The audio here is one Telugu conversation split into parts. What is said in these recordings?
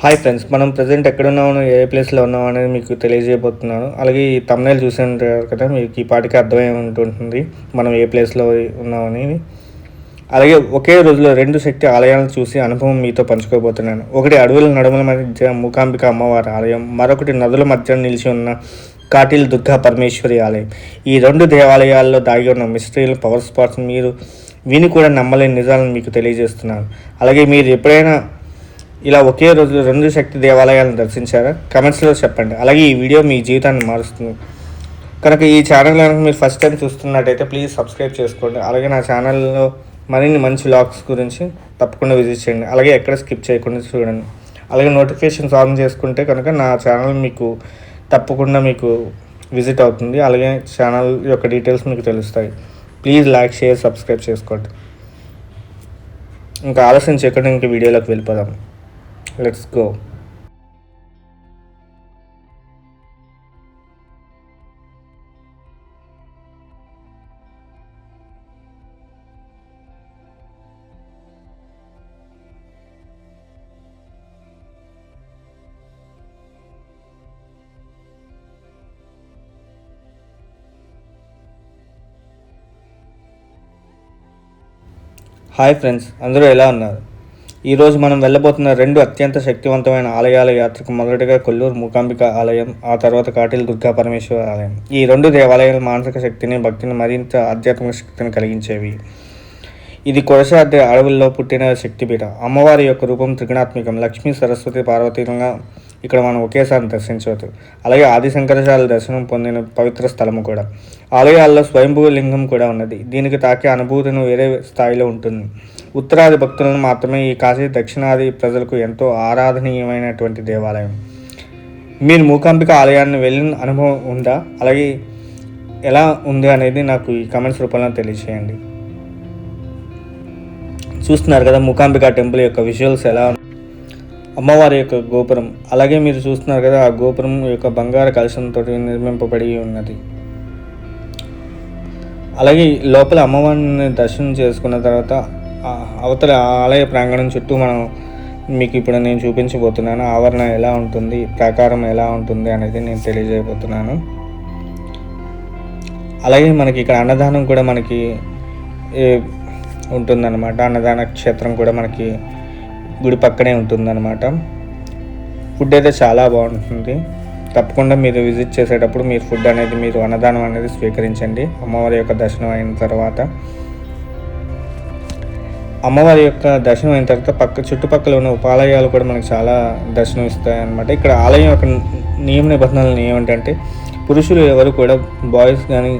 హాయ్ ఫ్రెండ్స్ మనం ప్రజెంట్ ఎక్కడ ఉన్నామో ఏ ప్లేస్లో ఉన్నామో అనేది మీకు తెలియజేయబోతున్నాను. అలాగే ఈ తమ్నైల్ చూసి ఉంటారు కదా మీకు ఈ పాటికి అర్థమై ఉంటుంటుంది మనం ఏ ప్లేస్లో ఉన్నామని అలాగే ఒకే రోజులో రెండు శక్తి ఆలయాలను చూసి అనుభవం మీతో పంచుకోబోతున్నాను. ఒకటి అడవుల నడుముల మధ్య మూకాంబిక అమ్మవారి ఆలయం మరొకటి నదుల మధ్య నిలిచి ఉన్న కాటిల్ దుర్గా పరమేశ్వరి ఆలయం. ఈ రెండు దేవాలయాల్లో దాగి ఉన్న మిస్టరీలు పవర్ స్పాట్స్ మీరు విని కూడా నమ్మలేని నిజాలను మీకు తెలియజేస్తున్నాను. అలాగే మీరు ఎప్పుడైనా ఇలా ఒకే రోజు రెండు శక్తి దేవాలయాలను దర్శించారా? కమెంట్స్లో చెప్పండి. అలాగే ఈ వీడియో మీ జీవితాన్ని మారుస్తుంది. కనుక ఈ ఛానల్ కనుక మీరు ఫస్ట్ టైం చూస్తున్నట్టయితే ప్లీజ్ సబ్స్క్రైబ్ చేసుకోండి. అలాగే నా ఛానల్లో మరిన్ని మంచి లాగ్స్ గురించి తప్పకుండా విజిట్ చేయండి. అలాగే ఎక్కడ స్కిప్ చేయకుండా చూడండి. అలాగే నోటిఫికేషన్స్ ఆన్ చేసుకుంటే కనుక నా ఛానల్ మీకు తప్పకుండా మీకు విజిట్ అవుతుంది. అలాగే ఛానల్ యొక్క డీటెయిల్స్ మీకు తెలుస్తాయి. ప్లీజ్ లైక్ షేర్ సబ్స్క్రైబ్ చేసుకోండి. ఇంకా ఆలస్యం చేయకుండా ఇంక వీడియోలోకి వెళ్ళిపోదాం. లెట్స్ గో హాయ్ ఫ్రెండ్స్ అందరూ ఎలా ఉన్నారు? ఈరోజు మనం వెళ్ళబోతున్న రెండు అత్యంత శక్తివంతమైన ఆలయాల యాత్రకు మొదటగా కొల్లూరు మూకాంబిక ఆలయం ఆ తర్వాత కాటిల్ దుర్గా పరమేశ్వర ఆలయం. ఈ రెండు దేవాలయాలు మానసిక శక్తిని భక్తిని మరింత ఆధ్యాత్మిక శక్తిని కలిగించేవి. ఇది కొరసాద్రి అడవుల్లో పుట్టిన శక్తిపీఠ. అమ్మవారి యొక్క రూపం త్రిగుణాత్మకం. లక్ష్మీ సరస్వతి పార్వతీలంగా ఇక్కడ మనం ఒకేసారి దర్శించవచ్చు. అలాగే ఆది శంకరాచార్య దర్శనం పొందిన పవిత్ర స్థలము కూడా. ఆలయాల్లో స్వయంభూ లింగం కూడా ఉన్నది. దీనికి తాకే అనుభూతిని వేరే స్థాయిలో ఉంటుంది. ఉత్తరాది భక్తులను మాత్రమే ఈ కాశీ దక్షిణాది ప్రజలకు ఎంతో ఆరాధనీయమైనటువంటి దేవాలయం. మీరు మూకాంబిక ఆలయాన్ని వెళ్ళిన అనుభవం ఉందా? అలాగే ఎలా ఉంది అనేది నాకు ఈ కమెంట్స్ రూపంలో తెలియజేయండి చూస్తున్నారు కదా మూకాంబిక టెంపుల్ యొక్క విజువల్స్ ఎలా అమ్మవారి యొక్క గోపురం. అలాగే మీరు చూస్తున్నారు కదా ఆ గోపురం యొక్క బంగారు కలశంతో నిర్మింపబడి ఉన్నది. అలాగే లోపల అమ్మవారిని దర్శనం చేసుకున్న తర్వాత అవతల ఆలయ ప్రాంగణం చుట్టూ మనం మీకు ఇప్పుడు నేను చూపించబోతున్నాను. ఆవరణ ఎలా ఉంటుంది ప్రాకారం ఎలా ఉంటుంది అనేది నేను తెలియజేయబోతున్నాను. అలాగే మనకి ఇక్కడ అన్నదానం కూడా మనకి ఉంటుందన్నమాట. అన్నదాన క్షేత్రం కూడా మనకి గుడి పక్కనే ఉంటుందన్నమాట. ఫుడ్ అయితే చాలా బాగుంటుంది. తప్పకుండా మీరు విజిట్ చేసేటప్పుడు మీరు ఫుడ్ అనేది మీరు అన్నదానం అనేది స్వీకరించండి. అమ్మవారి యొక్క దర్శనం అయిన తర్వాత. అమ్మవారి యొక్క దర్శనం అయిన తర్వాత పక్క చుట్టుపక్కల ఉన్న ఉపాలయాలు కూడా మనకు చాలా దర్శనం ఇస్తాయన్నమాట. ఇక్కడ ఆలయం యొక్క నియమ నిబంధనలు ఏమిటంటే పురుషులు ఎవరు కూడా బాయ్స్ కానీ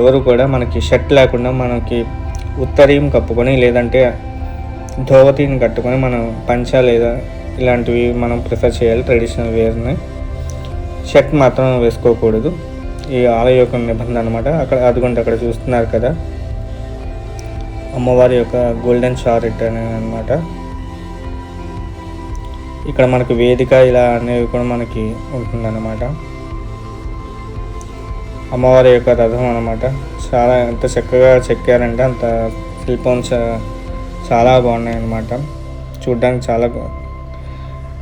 ఎవరు కూడా మనకి షర్ట్ లేకుండా మనకి ఉత్తరీయం కప్పుకొని లేదంటే ధోవతిని కట్టుకొని మనం పంచా లేదా ఇలాంటివి మనం ప్రిఫర్ చేయాలి ట్రెడిషనల్ వేర్ని షర్ట్ మాత్రం వేసుకోకూడదు. ఈ ఆలయ యొక్క నిబంధన అనమాట అక్కడ అదిగోండి అక్కడ చూస్తున్నారు కదా. అమ్మవారి యొక్క గోల్డెన్ షారెట్ అని అనమాట ఇక్కడ మనకి వేదిక ఇలా అనేవి కూడా మనకి ఉంటుందన్నమాట. అమ్మవారి యొక్క రథం అనమాట చాలా ఎంత చక్కగా చెక్కారంటే అంత శిల్పం చా- చాలా బాగున్నాయి అన్నమాట చూడ్డానికి చాలా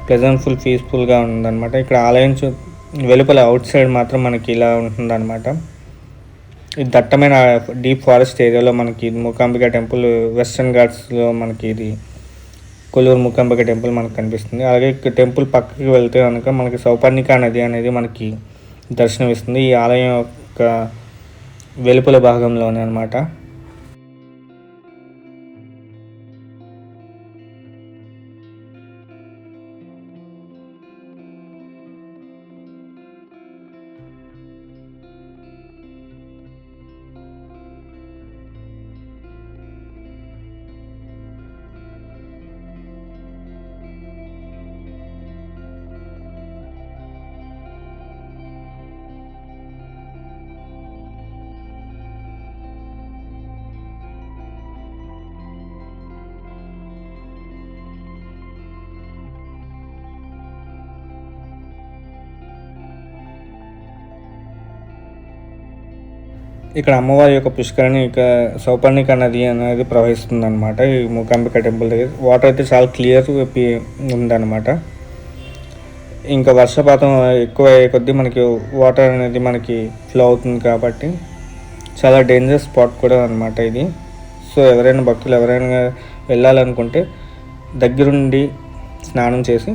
ప్లెజెంట్ఫుల్ పీస్ఫుల్గా ఉందన్నమాట. ఇక్కడ ఆలయం చూ వెలుపల అవుట్ సైడ్ మాత్రం మనకి ఇలా ఉంటుందన్నమాట. ఇది దట్టమైన డీప్ ఫారెస్ట్ ఏరియాలో మనకి ఇది మూకాంబిక టెంపుల్ వెస్ట్రన్ ఘాట్స్లో మనకి ఇది కొల్లూరు మూకాంబిక టెంపుల్ మనకు కనిపిస్తుంది. అలాగే టెంపుల్ పక్కకి వెళ్తే కనుక మనకి సౌపర్ణిక నది అనేది మనకి దర్శనం ఇస్తుంది ఈ ఆలయం యొక్క వెలుపల భాగంలోనే అనమాట ఇక్కడ అమ్మవారి యొక్క పుష్కరిణి ఇక సౌపర్ణిక నది అనేది ప్రవహిస్తుంది అనమాట ఈ మూకాంబిక టెంపుల్ దగ్గర. వాటర్ అయితే చాలా క్లియర్ ఉందన్నమాట. ఇంకా వర్షపాతం ఎక్కువ అయ్యే కొద్దీ మనకి వాటర్ అనేది మనకి ఫ్లో అవుతుంది కాబట్టి చాలా డేంజరస్ స్పాట్ కూడా అనమాట ఇది. సో ఎవరైనా భక్తులు ఎవరైనా వెళ్ళాలనుకుంటే దగ్గరుండి స్నానం చేసి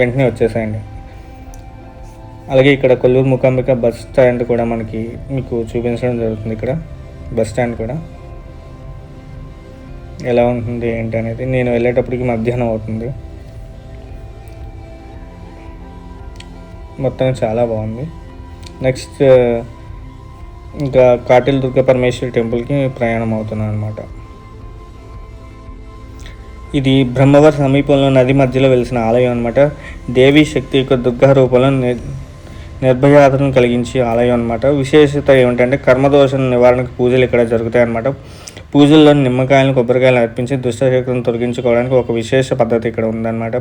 వెంటనే వచ్చేసేయండి. అలాగే ఇక్కడ కొల్లూరు ముఖాంబిక బస్ స్టాండ్ కూడా మనకి మీకు చూపించడం జరుగుతుంది ఇక్కడ. బస్ స్టాండ్ కూడా. ఎలా ఉంటుంది ఏంటి అనేది నేను వెళ్ళేటప్పటికి మధ్యాహ్నం అవుతుంది. మొత్తం చాలా బాగుంది. నెక్స్ట్ ఇంకా కాటిల్ దుర్గ పరమేశ్వరి టెంపుల్కి ప్రయాణం అవుతున్నాను అనమాట ఇది బ్రహ్మవర్ సమీపంలో నది మధ్యలో వెలిసిన ఆలయం అనమాట దేవి శక్తి యొక్క దుర్గా రూపంలో నిర్భయాతను కలిగించే ఆలయం అనమాట విశేషత ఏమిటంటే కర్మదోష నివారణకు పూజలు ఇక్కడ జరుగుతాయి అనమాట పూజల్లో నిమ్మకాయలను కొబ్బరికాయలు అర్పించి దుష్టశక్తులను తొలగించుకోవడానికి ఒక విశేష పద్ధతి ఇక్కడ ఉందన్నమాట.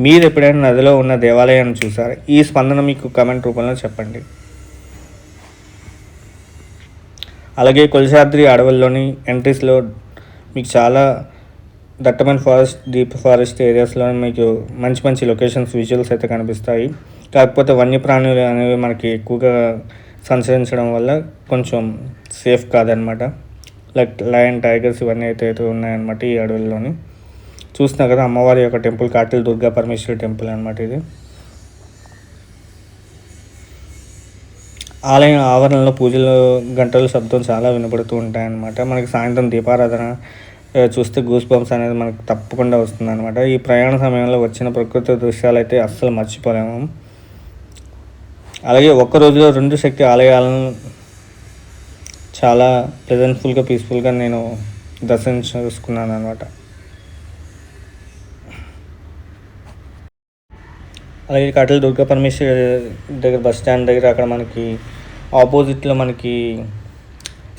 మీరు ఎప్పుడైనా నదిలో ఉన్న దేవాలయాన్ని చూసారా? ఈ స్పందన మీకు కమెంట్ రూపంలో చెప్పండి. అలాగే కొలిసాద్రి అడవుల్లోని ఎంట్రీస్లో మీకు చాలా దట్టమైన ఫారెస్ట్ డీప్ ఫారెస్ట్ ఏరియాస్లో మీకు మంచి మంచి లొకేషన్స్ విజువల్స్ అయితే కనిపిస్తాయి. కాకపోతే వన్యప్రాణులు అనేవి మనకి ఎక్కువగా సంచరించడం వల్ల కొంచెం సేఫ్ కాదనమాట. లైక్ లయన్ టైగర్స్ ఇవన్నీ అయితే అయితే ఉన్నాయన్నమాట ఈ అడవుల్లోని. చూస్తున్నా కదా అమ్మవారి యొక్క టెంపుల్ కాటిల్ దుర్గా పరమేశ్వరి టెంపుల్ అనమాట ఇది. ఆలయం ఆవరణలో పూజలు గంటల శబ్దం చాలా వినపడుతూ ఉంటాయన్నమాట. మనకి సాయంత్రం దీపారాధన చూస్తే గూస్ బంప్స్ అనేది మనకు తప్పకుండా వస్తుంది అనమాట ఈ ప్రయాణ సమయంలో వచ్చిన ప్రకృతి దృశ్యాలు అయితే అస్సలు మర్చిపోలేము. అలాగే ఒక్క రోజులో రెండు శక్తి ఆలయాలను చాలా ప్లెజెంట్ఫుల్గా పీస్ఫుల్గా నేను దర్శించుకున్నాను అనమాట అలాగే కటల దుర్గా పరమేశ్వరి దగ్గర బస్ స్టాండ్ దగ్గర అక్కడ మనకి ఆపోజిట్లో మనకి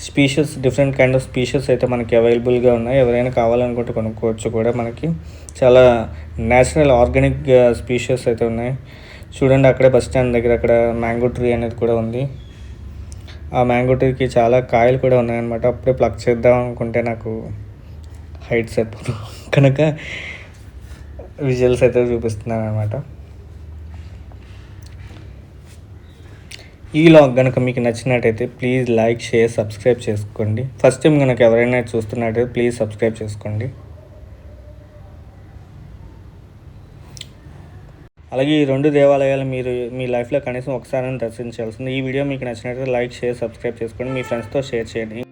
species different kind of species అయితే మనకి అవైలబుల్గా ఉన్నాయి. ఎవరైనా కావాలనుకుంటే కొనుక్కోవచ్చు కూడా. మనకి చాలా నేచురల్ ఆర్గానిక్ స్పీషియస్ అయితే ఉన్నాయి. చూడండి అక్కడే బస్ స్టాండ్ దగ్గర అక్కడ మ్యాంగో ట్రీ అనేది కూడా ఉంది. ఆ మ్యాంగో ట్రీకి చాలా కాయలు కూడా ఉన్నాయన్నమాట. అప్పుడే ప్లక్ చేద్దాం అనుకుంటే నాకు హైట్ సరిపోదు. కనుక విజువల్స్ అయితే చూపిస్తున్నాను అనమాట ఈ లాగ్ కనుక మీకు నచ్చినట్టయితే ప్లీజ్ లైక్ షేర్ సబ్స్క్రైబ్ చేసుకోండి. ఫస్ట్ టైం కనుక ఎవరైనా చూస్తున్నట్టయితే ప్లీజ్ సబ్స్క్రైబ్ చేసుకోండి. అలాగే ఈ రెండు దేవాలయాలు మీరు మీ లైఫ్లో కనీసం ఒకసారి దర్శించాల్సింది. ఈ వీడియో మీకు నచ్చినట్లయితే లైక్ షేర్ సబ్స్క్రైబ్ చేసుకోండి. మీ ఫ్రెండ్స్తో షేర్ చేయండి.